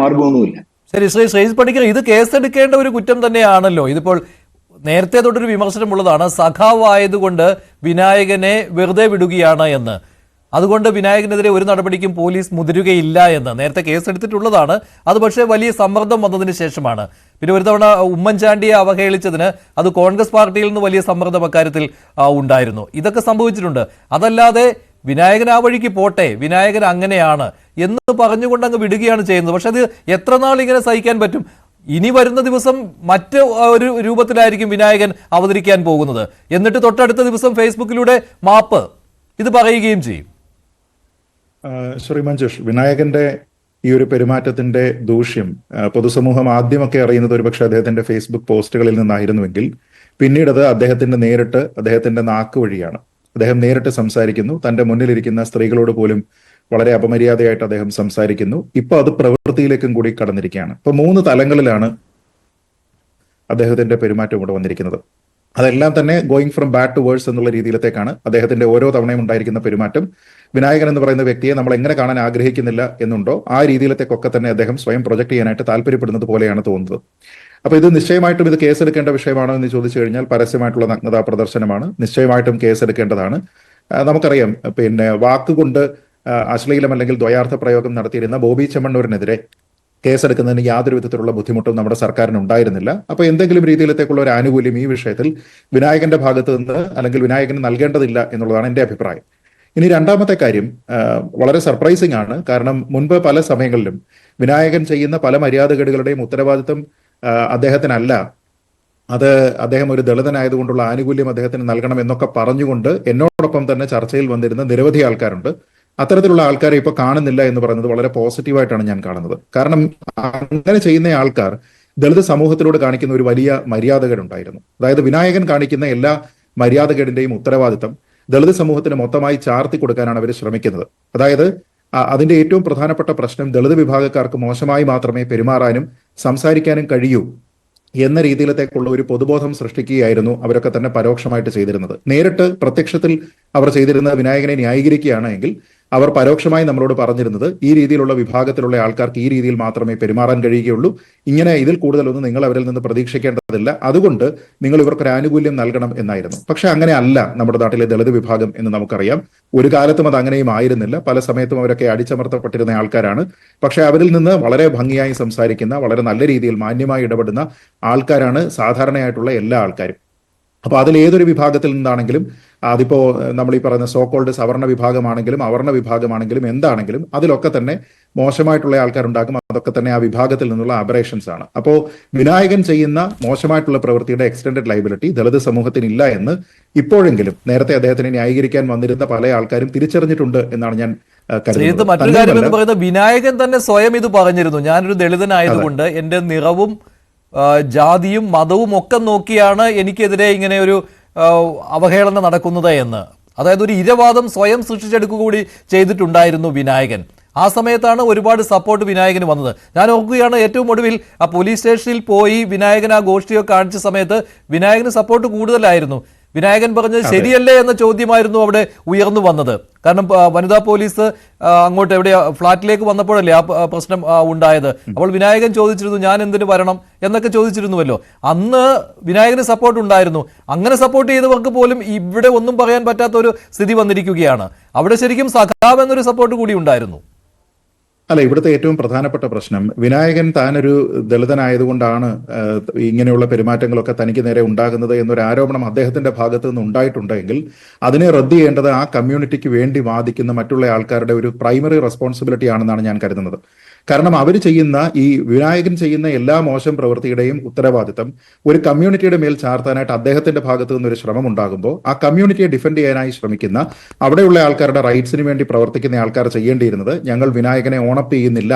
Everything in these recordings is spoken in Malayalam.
മാർഗമൊന്നുമില്ല. ശരി ശ്രീ ശ്രീജിത് പണിക്കർ ഇത് കേസെടുക്കേണ്ട ഒരു കുറ്റം തന്നെയാണല്ലോ. ഇതിപ്പോൾ നേരത്തെ തൊട്ടൊരു വിമർശനമുള്ളതാണ്. സഖാവായതുകൊണ്ട് വിനായകനെ വെറുതെ വിടുകയാണ് എന്ന്. അതുകൊണ്ട് വിനായകനെതിരെ ഒരു നടപടിക്കും പോലീസ് മുതിരുകയില്ല എന്ന്. നേരത്തെ കേസെടുത്തിട്ടുള്ളതാണ്. അത് പക്ഷേ വലിയ സമ്മർദ്ദം വന്നതിന് ശേഷമാണ്. പിന്നെ ഒരു തവണ ഉമ്മൻചാണ്ടിയെ അവഹേളിച്ചതിന് അത് കോൺഗ്രസ് പാർട്ടിയിൽ നിന്ന് വലിയ സമ്മർദ്ദം അക്കാര്യത്തിൽ ഉണ്ടായിരുന്നു. ഇതൊക്കെ സംഭവിച്ചിട്ടുണ്ട്. അതല്ലാതെ വിനായകൻ ആ വഴിക്ക് പോട്ടെ വിനായകൻ അങ്ങനെയാണ് എന്ന് പറഞ്ഞുകൊണ്ട് അങ്ങ് വിടുകയാണ് ചെയ്യുന്നത്. പക്ഷെ അത് എത്ര നാൾ ഇങ്ങനെ സഹിക്കാൻ പറ്റും? ഇനി വരുന്ന ദിവസം മറ്റ് ഒരു രൂപത്തിലായിരിക്കും വിനായകൻ അവതരിക്കാൻ പോകുന്നത്. എന്നിട്ട് തൊട്ടടുത്ത ദിവസം ഫേസ്ബുക്കിലൂടെ മാപ്പ് ഇത് പറയുകയും ചെയ്യും. ശ്രീ മഞ്ജുഷ് വിനായകന്റെ ഈ ഒരു പെരുമാറ്റത്തിന്റെ ദൂഷ്യം പൊതുസമൂഹം ആദ്യമൊക്കെ അറിയുന്നത് ഒരുപക്ഷെ അദ്ദേഹത്തിന്റെ ഫേസ്ബുക്ക് പോസ്റ്റുകളിൽ നിന്നായിരുന്നുവെങ്കിൽ പിന്നീടത് അദ്ദേഹത്തിന്റെ നേരിട്ട് അദ്ദേഹത്തിന്റെ നാക്ക് വഴിയാണ്. അദ്ദേഹം നേരിട്ട് സംസാരിക്കുന്നു. തന്റെ മുന്നിലിരിക്കുന്ന സ്ത്രീകളോട് പോലും വളരെ അപമര്യാദയായിട്ട് അദ്ദേഹം സംസാരിക്കുന്നു. ഇപ്പൊ അത് പ്രവൃത്തിയിലേക്കും കൂടി കടന്നിരിക്കുകയാണ്. ഇപ്പൊ മൂന്ന് തലങ്ങളിലാണ് അദ്ദേഹത്തിന്റെ പെരുമാറ്റം ഇവിടെ വന്നിരിക്കുന്നത്. അതെല്ലാം തന്നെ going from bad to worse എന്നുള്ള രീതിയിലത്തേക്കാണ് അദ്ദേഹത്തിന്റെ ഓരോ തവണയും ഉണ്ടായിരിക്കുന്ന പെരുമാറ്റം. വിനായകൻ എന്ന് പറയുന്ന വ്യക്തിയെ നമ്മൾ എങ്ങനെ കാണാൻ ആഗ്രഹിക്കുന്നില്ല എന്നുണ്ടോ ആ രീതിയിലത്തേക്കൊക്കെ തന്നെ അദ്ദേഹം സ്വയം പ്രൊജക്ട് ചെയ്യാനായിട്ട് താല്പര്യപ്പെടുന്നത് പോലെയാണ് തോന്നുന്നത്. അപ്പൊ ഇത് നിശ്ചയമായിട്ടും ഇത് കേസെടുക്കേണ്ട വിഷയമാണോ എന്ന് ചോദിച്ചു കഴിഞ്ഞാൽ പരസ്യമായിട്ടുള്ള നഗ്നതാ പ്രദർശനമാണ്. നിശ്ചയമായിട്ടും കേസെടുക്കേണ്ടതാണ്. നമുക്കറിയാം പിന്നെ വാക്കുകൊണ്ട് അശ്ലീലം അല്ലെങ്കിൽ ദ്വയാർത്ഥ പ്രയോഗം നടത്തിയിരുന്ന ബോബി ചെമ്മണ്ണൂരിനെതിരെ കേസെടുക്കുന്നതിന് യാതൊരു വിധത്തിലുള്ള ബുദ്ധിമുട്ടും നമ്മുടെ സർക്കാരിന് ഉണ്ടായിരുന്നില്ല. അപ്പൊ എന്തെങ്കിലും രീതിയിലത്തേക്കുള്ള ഒരു ആനുകൂല്യം ഈ വിഷയത്തിൽ വിനായകന്റെ ഭാഗത്ത് നിന്ന് അല്ലെങ്കിൽ വിനായകന് നൽകേണ്ടതില്ല എന്നുള്ളതാണ് എന്റെ അഭിപ്രായം. ഇനി രണ്ടാമത്തെ കാര്യം വളരെ സർപ്രൈസിംഗ് ആണ്. കാരണം മുൻപ് പല സമയങ്ങളിലും വിനായകൻ ചെയ്യുന്ന പല മര്യാദകേടുകളുടെയും ഉത്തരവാദിത്വം ആ, അദ്ദേഹത്തിനല്ല. അത് അദ്ദേഹം ഒരു ദളിതനായതുകൊണ്ടുള്ള ആനുകൂല്യം അദ്ദേഹത്തിന് നൽകണം എന്നൊക്കെ പറഞ്ഞുകൊണ്ട് എന്നോടൊപ്പം തന്നെ ചർച്ചയിൽ വന്നിരുന്ന നിരവധി ആൾക്കാരുണ്ട്. അത്തരത്തിലുള്ള ആൾക്കാരെ ഇപ്പൊ കാണുന്നില്ല എന്ന് പറയുന്നത് വളരെ പോസിറ്റീവായിട്ടാണ് ഞാൻ കാണുന്നത്. കാരണം അങ്ങനെ ചെയ്യുന്ന ആൾക്കാർ ദളിത് സമൂഹത്തിലൂടെ കാണിക്കുന്ന ഒരു വലിയ മര്യാദകേടുണ്ടായിരുന്നു. അതായത് വിനായകൻ കാണിക്കുന്ന എല്ലാ മര്യാദകേടിന്റെയും ഉത്തരവാദിത്തം ദളിത് സമൂഹത്തിന് മൊത്തമായി ചാർത്തി കൊടുക്കാനാണ് അവർ ശ്രമിക്കുന്നത്. അതായത് അതിന്റെ ഏറ്റവും പ്രധാനപ്പെട്ട പ്രശ്നം ദളിത് വിഭാഗക്കാർക്ക് മോശമായി മാത്രമേ പെരുമാറാനും സംസാരിക്കാനും കഴിയൂ എന്ന രീതിയിലത്തേക്കുള്ള ഒരു പൊതുബോധം സൃഷ്ടിക്കുകയായിരുന്നു അവരൊക്കെ തന്നെ പരോക്ഷമായിട്ട് ചെയ്തിരുന്നത്. നേരിട്ട് പ്രത്യക്ഷത്തിൽ അവർ ചെയ്തിരുന്ന വിനായകനെ ന്യായീകരിക്കുകയാണ് എങ്കിൽ അവർ പരോക്ഷമായി നമ്മളോട് പറഞ്ഞിരുന്നത് ഈ രീതിയിലുള്ള വിഭാഗത്തിലുള്ള ആൾക്കാർക്ക് ഈ രീതിയിൽ മാത്രമേ പെരുമാറാൻ കഴിയുകയുള്ളൂ. ഇങ്ങനെ ഇതിൽ കൂടുതലൊന്നും നിങ്ങൾ അവരിൽ നിന്ന് പ്രതീക്ഷിക്കേണ്ടതില്ല. അതുകൊണ്ട് നിങ്ങൾ ഇവർക്കൊരു ആനുകൂല്യം നൽകണം എന്നായിരുന്നു. പക്ഷെ അങ്ങനെ അല്ല നമ്മുടെ നാട്ടിലെ ദളിത് വിഭാഗം എന്ന് നമുക്കറിയാം. ഒരു കാലത്തും അത് അങ്ങനെയും ആയിരുന്നില്ല. പല സമയത്തും അവരൊക്കെ അടിച്ചമർത്തപ്പെട്ടിരുന്ന ആൾക്കാരാണ്. പക്ഷെ അവരിൽ നിന്ന് വളരെ ഭംഗിയായി സംസാരിക്കുന്ന വളരെ നല്ല രീതിയിൽ മാന്യമായി ഇടപെടുന്ന ആൾക്കാരാണ് സാധാരണയായിട്ടുള്ള എല്ലാ ആൾക്കാരും. അപ്പൊ അതിൽ ഏതൊരു വിഭാഗത്തിൽ നിന്നാണെങ്കിലും അതിപ്പോ ഏഹ്, നമ്മൾ ഈ പറയുന്ന സോക്കോൾഡ് സവർണ വിഭാഗമാണെങ്കിലും അവർണ വിഭാഗമാണെങ്കിലും എന്താണെങ്കിലും അതിലൊക്കെ തന്നെ മോശമായിട്ടുള്ള ആൾക്കാരുണ്ടാകും അതൊക്കെ തന്നെ ആ വിഭാഗത്തിൽ നിന്നുള്ള അബറേഷൻസ് ആണ്. അപ്പോൾ വിനായകൻ ചെയ്യുന്ന മോശമായിട്ടുള്ള പ്രവൃത്തിയുടെ എക്സ്റ്റൻഡഡ് ലൈബിലിറ്റി ദളിത് സമൂഹത്തിന് ഇല്ല എന്ന് ഇപ്പോഴെങ്കിലും നേരത്തെ അദ്ദേഹത്തിനെ ന്യായീകരിക്കാൻ വന്നിരുന്ന പല ആൾക്കാരും തിരിച്ചറിഞ്ഞിട്ടുണ്ട് എന്നാണ് ഞാൻ കരുതുന്നത്. മറ്റൊരു കാര്യം എന്ന് പറയുന്നത് വിനായകൻ തന്നെ സ്വയം ഇത് പറഞ്ഞിരുന്നു. ഞാനൊരു ദളിതനായതുകൊണ്ട് എന്റെ നിറവും ജാതിയും മതവും ഒക്കെ നോക്കിയാണ് എനിക്കെതിരെ ഇങ്ങനെ ഒരു അവഹേളനം നടക്കുന്നത് എന്ന്. അതായത് ഒരു ഇരവാദം സ്വയം സൃഷ്ടിച്ചെടുക്കുക കൂടി ചെയ്തിട്ടുണ്ടായിരുന്നു വിനായകൻ. ആ സമയത്താണ് ഒരുപാട് സപ്പോർട്ട് വിനായകന് വന്നത്. ഞാൻ ഓർക്കുകയാണ് ഏറ്റവും ഒടുവിൽ ആ പോലീസ് സ്റ്റേഷനിൽ പോയി വിനായകൻ ആ ഗോഷ്ഠിയൊക്കെ കാണിച്ച സമയത്ത് വിനായകന് സപ്പോർട്ട് കൂടുതലായിരുന്നു. വിനായകൻ പറഞ്ഞത് ശരിയല്ലേ എന്ന ചോദ്യമായിരുന്നു അവിടെ ഉയർന്നു വന്നത്. കാരണം വനിതാ പോലീസ് അങ്ങോട്ട് എവിടെ ഫ്ലാറ്റിലേക്ക് വന്നപ്പോഴല്ലേ ആ പ്രശ്നം ഉണ്ടായത്. അപ്പോൾ വിനായകൻ ചോദിച്ചിരുന്നു ഞാൻ എന്തിനു വരണം? എന്നൊക്കെ ചോദിച്ചിരുന്നുവല്ലോ. അന്ന് വിനായകന് സപ്പോർട്ട് ഉണ്ടായിരുന്നു. അങ്ങനെ സപ്പോർട്ട് ചെയ്തവർക്ക് പോലും ഇവിടെ ഒന്നും പറയാൻ പറ്റാത്ത ഒരു സ്ഥിതി വന്നിരിക്കുകയാണ്. അവിടെ ശരിക്കും സഖാവ് എന്നൊരു സപ്പോർട്ട് കൂടി ഉണ്ടായിരുന്നു. അല്ല ഇവിടുത്തെ ഏറ്റവും പ്രധാനപ്പെട്ട പ്രശ്നം വിനായകൻ താനൊരു ദളിതനായതുകൊണ്ടാണ് ഇങ്ങനെയുള്ള പെരുമാറ്റങ്ങളൊക്കെ തനിക്ക് നേരെ ഉണ്ടാകുന്നത് എന്നൊരു ആരോപണം അദ്ദേഹത്തിന്റെ ഭാഗത്ത് നിന്ന് ഉണ്ടായിട്ടുണ്ടെങ്കിൽ അതിനെ റദ്ദ് ചെയ്യേണ്ടത് ആ കമ്മ്യൂണിറ്റിക്ക് വേണ്ടി വാദിക്കുന്ന മറ്റുള്ള ആൾക്കാരുടെ ഒരു പ്രൈമറി റെസ്പോൺസിബിലിറ്റി ആണെന്നാണ് ഞാൻ കരുതുന്നത്. കാരണം അവർ ചെയ്യുന്ന ഈ വിനായകൻ ചെയ്യുന്ന എല്ലാ മോശം പ്രവൃത്തിയുടെയും ഉത്തരവാദിത്തം ഒരു കമ്മ്യൂണിറ്റിയുടെ മേൽ ചാർത്താനായിട്ട് അദ്ദേഹത്തിന്റെ ഭാഗത്ത് നിന്നൊരു ശ്രമം ഉണ്ടാകുമ്പോൾ ആ കമ്മ്യൂണിറ്റിയെ ഡിഫെൻഡ് ചെയ്യാനായി ശ്രമിക്കുന്ന അവിടെയുള്ള ആൾക്കാരുടെ റൈറ്റ്സിന് വേണ്ടി പ്രവർത്തിക്കുന്ന ആൾക്കാർ ചെയ്യേണ്ടിയിരുന്നത് ഞങ്ങൾ വിനായകനെ ഓണപ്പ് ചെയ്യുന്നില്ല.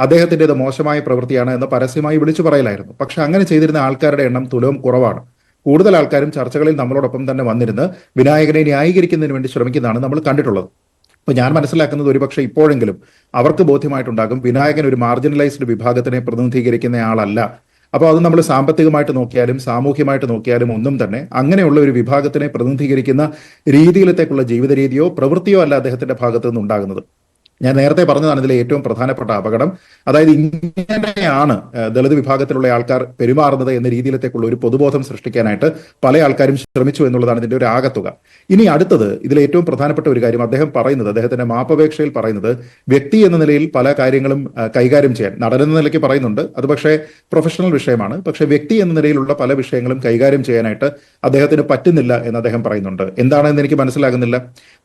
അദ്ദേഹത്തിന്റെത് മോശമായ പ്രവൃത്തിയാണ് എന്ന് പരസ്യമായി വിളിച്ചു പറയലായിരുന്നു. പക്ഷെ അങ്ങനെ ചെയ്തിരുന്ന ആൾക്കാരുടെ എണ്ണം തുലവും കുറവാണ്. കൂടുതൽ ആൾക്കാരും ചർച്ചകളിൽ നമ്മളോടൊപ്പം തന്നെ വന്നിരുന്ന് വിനായകനെ ന്യായീകരിക്കുന്നതിന് വേണ്ടി ശ്രമിക്കുന്നതാണ് നമ്മൾ കണ്ടിട്ടുള്ളത്. അപ്പൊ ഞാൻ മനസ്സിലാക്കുന്നത് ഒരുപക്ഷെ ഇപ്പോഴെങ്കിലും അവർക്ക് ബോധ്യമായിട്ടുണ്ടാകും വിനായകൻ ഒരു മാർജിനലൈസ്ഡ് വിഭാഗത്തിനെ പ്രതിനിധീകരിക്കുന്ന ആളല്ല. അപ്പോൾ അത് നമ്മൾ സാമ്പത്തികമായിട്ട് നോക്കിയാലും സാമൂഹ്യമായിട്ട് നോക്കിയാലും ഒന്നും തന്നെ അങ്ങനെയുള്ള ഒരു വിഭാഗത്തിനെ പ്രതിനിധീകരിക്കുന്ന രീതിയിലത്തേക്കുള്ള ജീവിത രീതിയോ പ്രവൃത്തിയോ അല്ല അദ്ദേഹത്തിന്റെ ഭാഗത്തു നിന്ന് ഉണ്ടാകുന്നത് ഞാൻ നേരത്തെ പറഞ്ഞതാണ് ഇതിലെ ഏറ്റവും പ്രധാനപ്പെട്ട അപകടം. അതായത് ഇങ്ങനെയാണ് ദളിത് വിഭാഗത്തിലുള്ള ആൾക്കാർ പെരുമാറുന്നത് എന്ന രീതിയിലത്തേക്കുള്ള ഒരു പൊതുബോധം സൃഷ്ടിക്കാനായിട്ട് പല ആൾക്കാരും ശ്രമിച്ചു എന്നുള്ളതാണ് ഇതിന്റെ ഒരു ആകത്തുക. ഇനി അടുത്തത് ഇതിലെ ഏറ്റവും പ്രധാനപ്പെട്ട ഒരു കാര്യം അദ്ദേഹം പറയുന്നത് അദ്ദേഹത്തിന്റെ മാപ്പപേക്ഷയിൽ പറയുന്നത് വ്യക്തി എന്ന നിലയിൽ പല കാര്യങ്ങളും കൈകാര്യം ചെയ്യാൻ നടൻ എന്ന നിലയ്ക്ക് പറയുന്നുണ്ട്. അത് പക്ഷേ പ്രൊഫഷണൽ വിഷയമാണ്. പക്ഷേ വ്യക്തി എന്ന നിലയിലുള്ള പല വിഷയങ്ങളും കൈകാര്യം ചെയ്യാനായിട്ട് അദ്ദേഹത്തിന് പറ്റുന്നില്ല എന്ന് അദ്ദേഹം പറയുന്നുണ്ട്. എന്താണെന്ന് എനിക്ക് മനസ്സിലാകുന്നില്ല.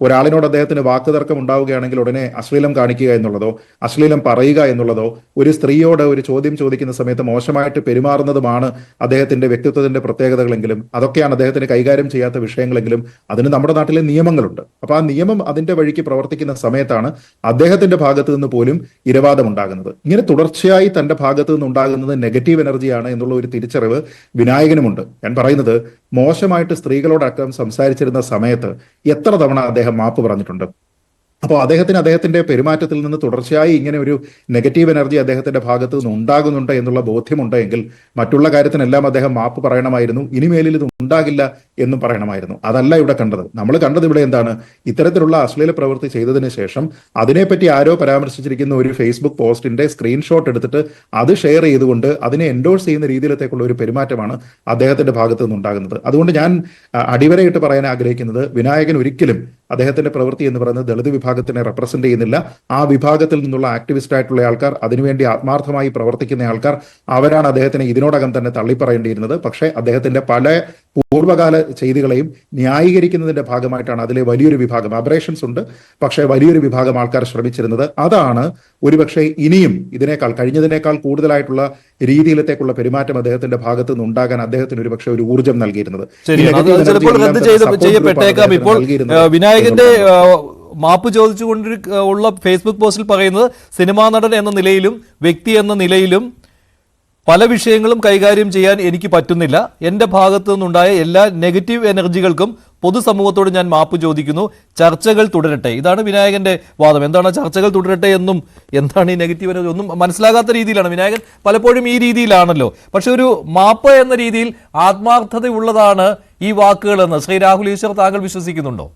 ഒരാളിനോട് അദ്ദേഹത്തിന് വാക്കുതർക്കം ഉണ്ടാവുകയാണെങ്കിൽ ഉടനെ അശ്ലീലം കാണിക്കുക എന്നുള്ളതോ അശ്ലീലം പറയുക എന്നുള്ളതോ ഒരു സ്ത്രീയോട് ഒരു ചോദ്യം ചോദിക്കുന്ന സമയത്ത് മോശമായിട്ട് പെരുമാറുന്നതുമാണ് അദ്ദേഹത്തിന്റെ വ്യക്തിത്വത്തിന്റെ പ്രത്യേകതകളെങ്കിലും അതൊക്കെയാണ് അദ്ദേഹത്തിന് കൈകാര്യം ചെയ്യാത്ത വിഷയങ്ങളെങ്കിലും അതിന് നമ്മുടെ നാട്ടിലെ നിയമങ്ങളുണ്ട്. അപ്പൊ ആ നിയമം അതിന്റെ വഴിക്ക് പ്രവർത്തിക്കുന്ന സമയത്താണ് അദ്ദേഹത്തിന്റെ ഭാഗത്ത് നിന്ന് പോലും ഇരവാദം ഉണ്ടാകുന്നത്. ഇങ്ങനെ തുടർച്ചയായി തന്റെ ഭാഗത്ത് നിന്ന് ഉണ്ടാകുന്നത് നെഗറ്റീവ് എനർജിയാണ് എന്നുള്ള ഒരു തിരിച്ചറിവ് വിനായകനുമുണ്ട്. ഞാൻ പറയുന്നത് മോശമായിട്ട് സ്ത്രീകളോടക്കം സംസാരിച്ചിരുന്ന സമയത്ത് എത്ര തവണ അദ്ദേഹം മാപ്പ് പറഞ്ഞിട്ടുണ്ട്? അപ്പോൾ അദ്ദേഹത്തിന് അദ്ദേഹത്തിന്റെ പെരുമാറ്റത്തിൽ നിന്ന് തുടർച്ചയായി ഇങ്ങനെ ഒരു നെഗറ്റീവ് എനർജി അദ്ദേഹത്തിന്റെ ഭാഗത്ത് നിന്ന് ഉണ്ടാകുന്നുണ്ട് എന്നുള്ള ബോധ്യമുണ്ടെങ്കിൽ മറ്റുള്ള കാര്യത്തിനെല്ലാം അദ്ദേഹം മാപ്പ് പറയണമായിരുന്നു. ഇനിമേലിൽ ഇത് ഉണ്ടാകില്ല എന്നും പറയണമായിരുന്നു. അതല്ല ഇവിടെ കണ്ടത്. നമ്മൾ കണ്ടത് ഇവിടെ എന്താണ്? ഇത്തരത്തിലുള്ള അശ്ലീല പ്രവൃത്തി ചെയ്തതിന് ശേഷം അതിനെപ്പറ്റി ആരോ പരാമർശിച്ചിരിക്കുന്ന ഒരു ഫേസ്ബുക്ക് പോസ്റ്റിന്റെ സ്ക്രീൻഷോട്ട് എടുത്തിട്ട് അത് ഷെയർ ചെയ്തുകൊണ്ട് അതിനെ എൻഡോഴ്സ് ചെയ്യുന്ന രീതിയിലത്തേക്കുള്ള ഒരു പെരുമാറ്റമാണ് അദ്ദേഹത്തിന്റെ ഭാഗത്തു നിന്നുണ്ടാകുന്നത്. അതുകൊണ്ട് ഞാൻ അടിവരയിട്ട് പറയാൻ ആഗ്രഹിക്കുന്നത് വിനായകൻ ഒരിക്കലും അദ്ദേഹത്തിന്റെ പ്രവൃത്തി എന്ന് പറയുന്നത് ദളിത് വിഭാഗത്തിനെ റെപ്രസെന്റ് ചെയ്യുന്നില്ല. ആ വിഭാഗത്തിൽ നിന്നുള്ള ആക്ടിവിസ്റ്റ് ആയിട്ടുള്ള ആൾക്കാർ അതിനുവേണ്ടി ആത്മാർത്ഥമായി പ്രവർത്തിക്കുന്ന ആൾക്കാർ അവരാണ് അദ്ദേഹത്തിനെ ഇതിനോടകം തന്നെ തള്ളിപ്പറയേണ്ടിയിരുന്നത്. പക്ഷേ അദ്ദേഹത്തിന്റെ പല പൂർവകാല ചെയ്തികളെയും ന്യായീകരിക്കുന്നതിന്റെ ഭാഗമായിട്ടാണ് അതിലെ വലിയൊരു വിഭാഗം. അബറേഷൻസ് ഉണ്ട്. പക്ഷേ വലിയൊരു വിഭാഗം ആൾക്കാർ ശ്രമിച്ചിരുന്നത് അതാണ്. ഒരുപക്ഷെ ഇനിയും ഇതിനേക്കാൾ കഴിഞ്ഞതിനേക്കാൾ കൂടുതലായിട്ടുള്ള രീതിയിലത്തേക്കുള്ള പെരുമാറ്റം അദ്ദേഹത്തിന്റെ ഭാഗത്ത് നിന്ന് ഉണ്ടാകാൻ അദ്ദേഹത്തിന് ഒരുപക്ഷെ ഒരു ഊർജം നൽകിയിരുന്നത്. ചിലപ്പോൾ റദ്ദ് ചെയ്യപ്പെട്ടേക്കാം. ഇപ്പോൾ വിനായകന്റെ മാപ്പ് ചോദിച്ചുകൊണ്ട് ഉള്ള ഫേസ്ബുക്ക് പോസ്റ്റിൽ പറയുന്നത് സിനിമാ നടൻ എന്ന നിലയിലും വ്യക്തി എന്ന നിലയിലും പല വിഷയങ്ങളും കൈകാര്യം ചെയ്യാൻ എനിക്ക് പറ്റുന്നില്ല. എന്റെ ഭാഗത്തു നിന്നുണ്ടായ എല്ലാ നെഗറ്റീവ് എനർജികൾക്കും പൊതുസമൂഹത്തോട് ഞാൻ മാപ്പ് ചോദിക്കുന്നു. ചർച്ചകൾ തുടരട്ടെ. ഇതാണ് വിനായകന്റെ വാദം. എന്താണ് ചർച്ചകൾ തുടരട്ടെ എന്നും എന്താണ് ഈ നെഗറ്റീവ് എനർജി ഒന്നും മനസ്സിലാകാത്ത രീതിയിലാണ്. വിനായകൻ പലപ്പോഴും ഈ രീതിയിലാണല്ലോ. പക്ഷെ ഒരു മാപ്പ് എന്ന രീതിയിൽ ആത്മാർത്ഥതയുള്ളതാണ് ഈ വാക്കുകളെന്ന് ശ്രീ രാഹുൽ ഈശ്വർ താങ്കൾ വിശ്വസിക്കുന്നുണ്ടോ?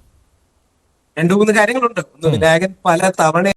രണ്ടു മൂന്ന് കാര്യങ്ങളുണ്ട്. വിനായകൻ പല തവണ